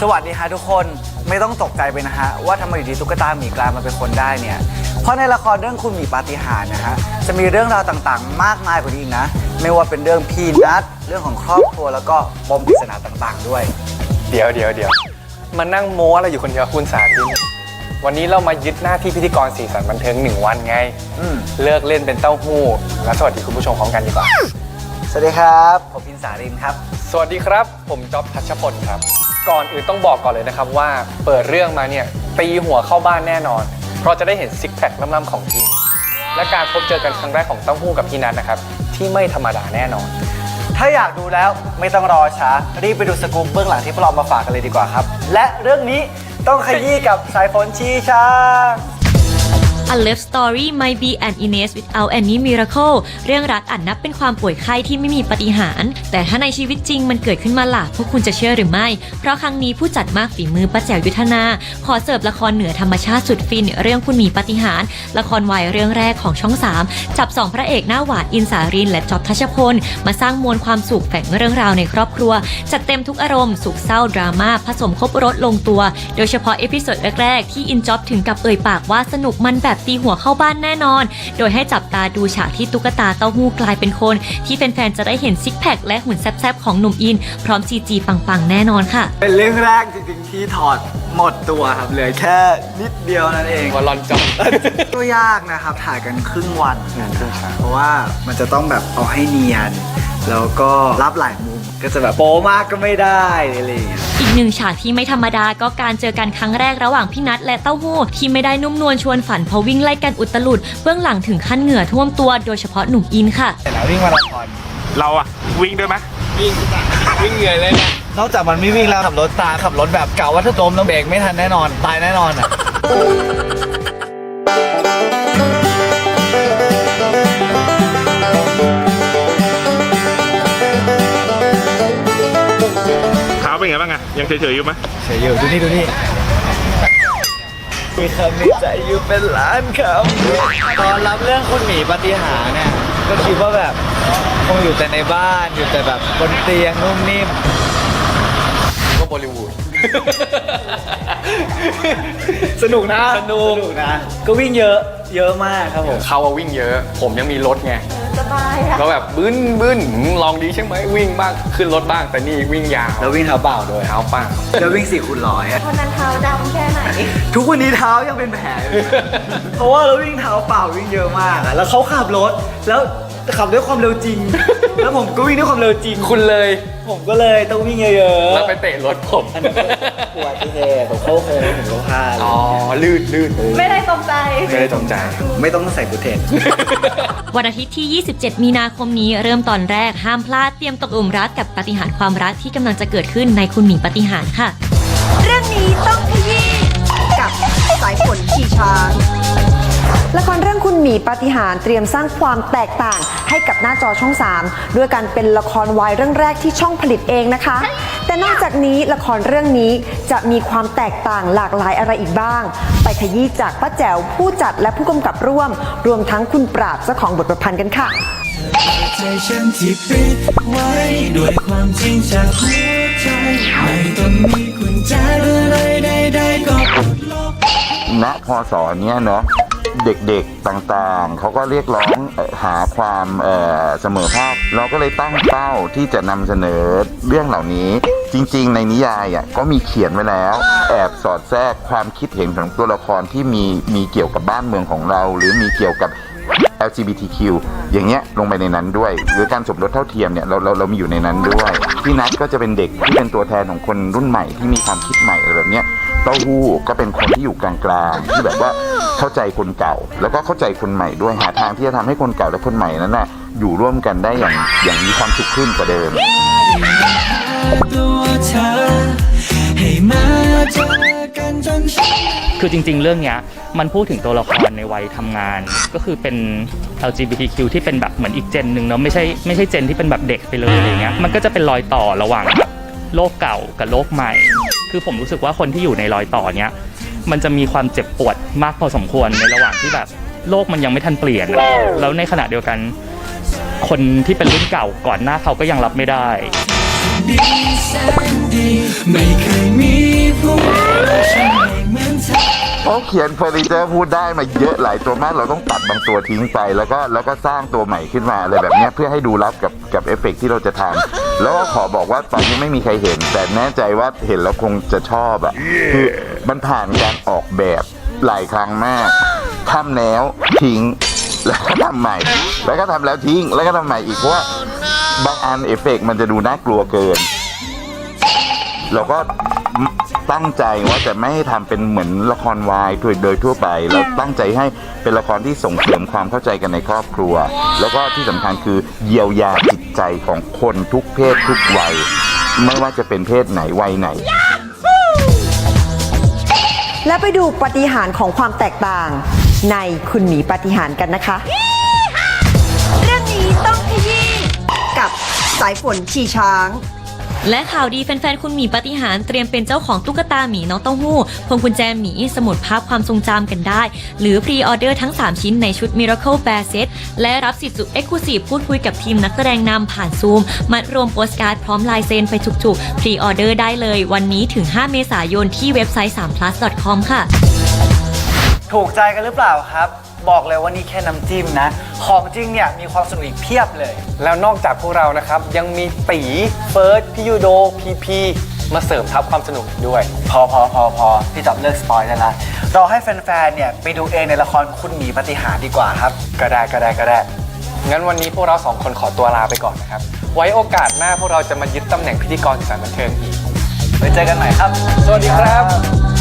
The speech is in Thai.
สวัสดีฮะทุกคนไม่ต้องตกใจไปนะฮะ ว่าทำไมอยู่ดีตุ๊กตาหมีกลายมาเป็นคนได้เนี่ย เพราะในละครเรื่องคุณหมีปาฏิหาริย์นะฮะจะมีเรื่องราวต่างๆ มากมายกว่านี้อีกนะ ไม่ว่าเป็นเรื่องพี่นัทเรื่องของครอบครัวแล้วก็ปมปริศนาต่างๆ ด้วย เดี๋ยวเดี๋ยวเดี๋ยวมานั่งโม้อะไรอยู่คนเดียวคุณสาธิตวันนี้เรามายึดหน้าที่พิธีกรสีสันบันเทิงหนึ่งวันไง อืมเลิกเล่นเป็นเต้าหู้ และสวัสดีคุณผู้ชมพร้อมกันดีกว่า สวัสดีครับ ผมพินสารินครับ สวัสดีครับ ผมจ๊อบทัชพลครับ ก่อนอื่นต้องบอกก่อนเลยนะครับว่าเปิดเรื่องมาเนี่ยตีหัวเข้าบ้านแน่นอน เพราะจะได้เห็นซิกแพคล่ำๆของทีม และการพบเจอกันครั้งแรกของเต้าหู้กับพี่นัทนะครับ ที่ไม่ธรรมดาแน่นอน ถ้าอยากดูแล้วไม่ต้องรอช้า รีบไปดูสกู๊ปเบื้องหลังที่พวกเรามาฝากกันเลยดีกว่าครับ และเรื่องนี้ต้องขยี้กับสายฝนชีช้าง A Love Story Might Be an Ines Without Any Miracle เรื่องรักอันนับเป็นความป่วยไข้ที่ไม่มีปาฏิหารย์แต่ถ้าในชีวิตจริงมันเกิดขึ้นมาล่ะ พวกคุณจะเชื่อหรือไม่ เพราะครั้งนี้ผู้จัดมากฝีมือป้าแจ๋วยุทธนา ขอเสิร์ฟละครเหนือธรรมชาติสุดฟิน เรื่องคุณหมีปาฏิหารย์ละครวายเรื่องแรกของช่อง 3 จับสองพระเอกหน้าหวานอินสาริน และจอบทัชพล มาสร้างมวลความสุขแฝงเรื่องราวในครอบครัว จัดเต็มทุกอารมณ์สุขเศร้าดราม่าผสมครบรสลงตัว โดยเฉพาะเอพิโซดแรกๆที่อินจ็อบถึงกับเอ่ยปากว่าสนุกมันแบบตีหัวเข้าบ้านแน่นอน โดยให้จับตาดูฉากที่ตุ๊กตาเต้าหู้กลายเป็นคน ที่แฟนๆจะได้เห็นซิกแพคและหุ่นแซ่บๆของหนุ่มอิน พร้อมซีจีปังๆ แน่นอนค่ะ เป็นเรื่องแรกจริงๆที่ถอดหมดตัวครับเหลือแค่นิดเดียวนั่นเองวอลลอนจอมก็ยากนะครับถ่ายกันครึ่งวันอืมครึ่งเช้าเพราะว่ามันจะต้องแบบเอาให้เนียนแล้วก็รับหลายมุมก็จะแบบโป๊มากก็ไม่ได้อะไรอย่างเงี้ย อีกหนึ่งฉากที่ไม่ธรรมดาก็การเจอกันครั้งแรกระหว่างพี่นัทและเต้าหู้ที่ไม่ได้นุ่มนวลชวนฝันเพราะวิ่งไล่กันอุตลุดเบื้องหลังถึงขั้นเหงื่อท่วมตัวโดยเฉพาะหนุ่มอินค่ะ แต่แล้ววิ่งมาราธอนเราอะวิ่งด้วยไหมวิ่งวิ่งเหนื่อยเลยนะนอกจากมันไม่วิ่งแล้วขับรถตามขับรถแบบเก่าว่าถ้าล้มต้องเบรกไม่ทันแน่นอนตายแน่นอนอะ เท้าเป็นไงบ้างอะยังเฉยๆอยู่ไหมเฉยอยู่ดูนี่ดูนี่มีคำในใจอยู่เป็นล้านคำตอนรับเรื่องคุณหมีปาฏิหาริย์เนี่ย ก็คิดว่าแบบคงอยู่แต่ในบ้านอยู่แต่แบบบนเตียงนุ่มนิ่มก็บอลิวูดสนุกนะสนุกนะ ก็วิ่งเยอะเยอะมากครับผมเขาอะวิ่งเยอะ ผมยังมีรถไงส บายอะก็แบบบึ้นบึ้นหืมลองดีใช่ไหมวิ่งบ้างขึ้นรถบ้างแต่นี่วิ่งยาวแล้ววิ่งเท้าเปล่าด้วยเท้าเปล่า แล้ววิ่งสี่คูณร้อยอะวันนั้นเท้าดำแค่ไหน ทุกวันนี้เท้ายังเป็นแผลอยู่ เพราะว่าเราวิ่งเท้าเปล่าวิ่งเยอะมากอะแล้วเขาขับรถ แล้วขับด้วยความเร็วจริง แล้วผมก็วิ่งด้วยความเร็วจริง คุณเลย ผมก็เลยต้องวิ่งเยอะๆแล้วไปเตะรถผม อันนี้ปวดที่เหตุผมเข้าโค้งผมก็พลาดอ๋อ ลื่นลื่นไม่ได้ตกใจ ไม่ได้ตรงใจ ไม่ต้องใส่กุเทนวันอาทิตย์ที่ 27 มีนาคมนี้เริ่มตอนแรกห้ามพลาดเตรียมตกหลุมรักกับปาฏิหารย์ความรักที่กำลังจะเกิดขึ้นในคุณหมีปาฏิหารย์ค่ะ เรื่องนี้ต้องขยี้กับสายฝนขี่ช้าง ละครเรื่องคุณหมีปาฏิหาริย์เตรียมสร้างความแตกต่าง ให้กับหน้าจอช่อง 3 ด้วยการเป็นละครวายเรื่องแรกที่ช่องผลิตเองนะคะ แต่นอกจากนี้ละครเรื่องนี้จะมีความแตกต่างหลากหลายอะไรอีกบ้าง ไปขยี้จากป้าแจ๋วผู้จัดและผู้กำกับร่วม รวมทั้งคุณปราบเจ้าของบทประพันธ์กันค่ะใจฉันที่ปิดไว้ด้วยความจริงจากหัวใจไม่ต้องมีกุญแจอะไรใดๆก็ปลดล็อกณพศเนี้ยเนาะ เด็กๆต่างๆ เขาก็เรียกร้องหาความเเสมอภาค เราก็เลยตั้งเป้าที่จะนำเสนอเรื่องเหล่านี้ จริงๆ ในนิยายอะก็มีเขียนไว้แล้ว แอบสอดแทรกความคิดเห็นของตัวละครที่มีมีเกี่ยวกับบ้านเมืองของเรา หรือมีเกี่ยวกับ LGBTQ อย่างเงี้ยลงไปในนั้นด้วย หรือการสมรสเท่าเทียมเนี่ยเราเราเรามีอยู่ในนั้นด้วย พี่นัทก็จะเป็นเด็กที่เป็นตัวแทนของคนรุ่นใหม่ที่มีความคิดใหม่อะไรแบบเนี้ยเต้าหู้ก็เป็นคนที่อยู่กลางๆที่แบบว่า เข้าใจคนเก่า แล้วก็เข้าใจคนใหม่ด้วยหาทางที่จะทำให้คนเก่าและคนใหม่นั้นน่ะอยู่ร่วมกันได้อย่างอย่างมีความสุขขึ้นกว่าเดิมคือจริง ๆ เรื่องเนี้ยมันพูดถึงตัวละครในวัยทำงาน ก็คือเป็น LGBTQ ที่เป็นแบบเหมือนอีกเจนหนึ่งเนาะไม่ใช่ไม่ใช่เจนที่เป็นแบบเด็กไปเลยอะไรเงี้ยมันก็จะเป็นรอยต่อระหว่างโลกเก่ากับโลกใหม่ คือผมรู้สึกว่าคนที่อยู่ในรอยต่อเนี้ย มันจะมีความเจ็บปวดมากพอสมควรในระหว่างที่แบบโลกมันยังไม่ทันเปลี่ยนอะแล้วในขณะเดียวกัน คนที่เป็นรุ่นเก่าก่อนหน้าเขาก็ยังรับไม่ได้ ดีแสนดีไม่เคยมีผู้ใดฉันไม่เหมือนเธอ เขาเขียนเฟอร์นิเจอร์พูดได้มาเยอะหลายตัวมากเราต้องตัดบางตัวทิ้งไป แล้วก็แล้วก็สร้างตัวใหม่ขึ้นมาอะไรแบบเนี้ยเพื่อให้ดูรับกับกับเอฟเฟกต์ที่เราจะทำ แล้วก็ขอบอกว่าตอนนี้ไม่มีใครเห็น แต่แน่ใจว่าเห็นแล้วคงจะชอบอะคือมันผ่านการออกแบบหลายครั้งมากทำแล้วทิ้งแล้วก็ทำใหม่ แล้วก็ทำแล้วทิ้ง แล้วก็ทำใหม่อีกเพราะว่าบางอันเอฟเฟกต์มันจะดูน่ากลัวเกิน เราก็ ตั้งใจว่าจะไม่ให้ทำเป็นเหมือนละครวายโดยโดยทั่วไป เราตั้งใจให้เป็นละครที่ส่งเสริมความเข้าใจกันในครอบครัว แล้วก็ที่สำคัญคือเยียวยาจิตใจของคนทุกเพศทุกวัย ไม่ว่าจะเป็นเพศไหนวัยไหน และไปดูปฏิหารย์ของความแตกต่าง ในคุณหมีปฏิหารย์กันนะคะ เรื่องนี้ต้องขยี้กับสายฝนขี่ช้าง และข่าวดีแฟนๆ คุณหมีปฏิหารเตรียมเป็นเจ้าของตุ๊กตาหมีน้องเต้าหู้ พวงกุญแจหมีสมุดภาพความทรงจำกันได้ หรือพรีออเดอร์ทั้ง 3 ชิ้นในชุด Miracle Bear Set และรับสิทธิ์สุดเอ็กซ์คลูซีฟพูดคุยกับทีมนักแสดงนำผ่านซูม มัดรวมโปสการ์ดพร้อมลายเซ็นไปจุกๆ พรีออเดอร์ได้เลย วันนี้ถึง 5 เมษายนที่เว็บไซต์ 3plus.com ค่ะ ถูกใจกันหรือเปล่าครับ บอกเลยว่านี่แค่น้ำจิ้มนะ ของจริงเนี่ยมีความสนุกอีกเพียบเลย แล้วนอกจากพวกเรานะครับ ยังมีตีเฟิร์สพี่ยูโดพีพีมาเสริมทัพความสนุกอีกด้วย พอพอพอพอพี่จับเลิกสปอยได้ละเรอให้แฟนๆเนี่ยไปดูเองในละครคุณหมีปฏิหารย์ดีกว่าครับ ก็ได้ก็ได้ก็ได้ งั้นวันนี้พวกเราสองคนขอตัวลาไปก่อนนะครับ ไว้โอกาสหน้าพวกเราจะมายึดตำแหน่งพิธีกรสารบันเทิงอีกไว้เจอกันใหม่ครับ สวัสดีครับ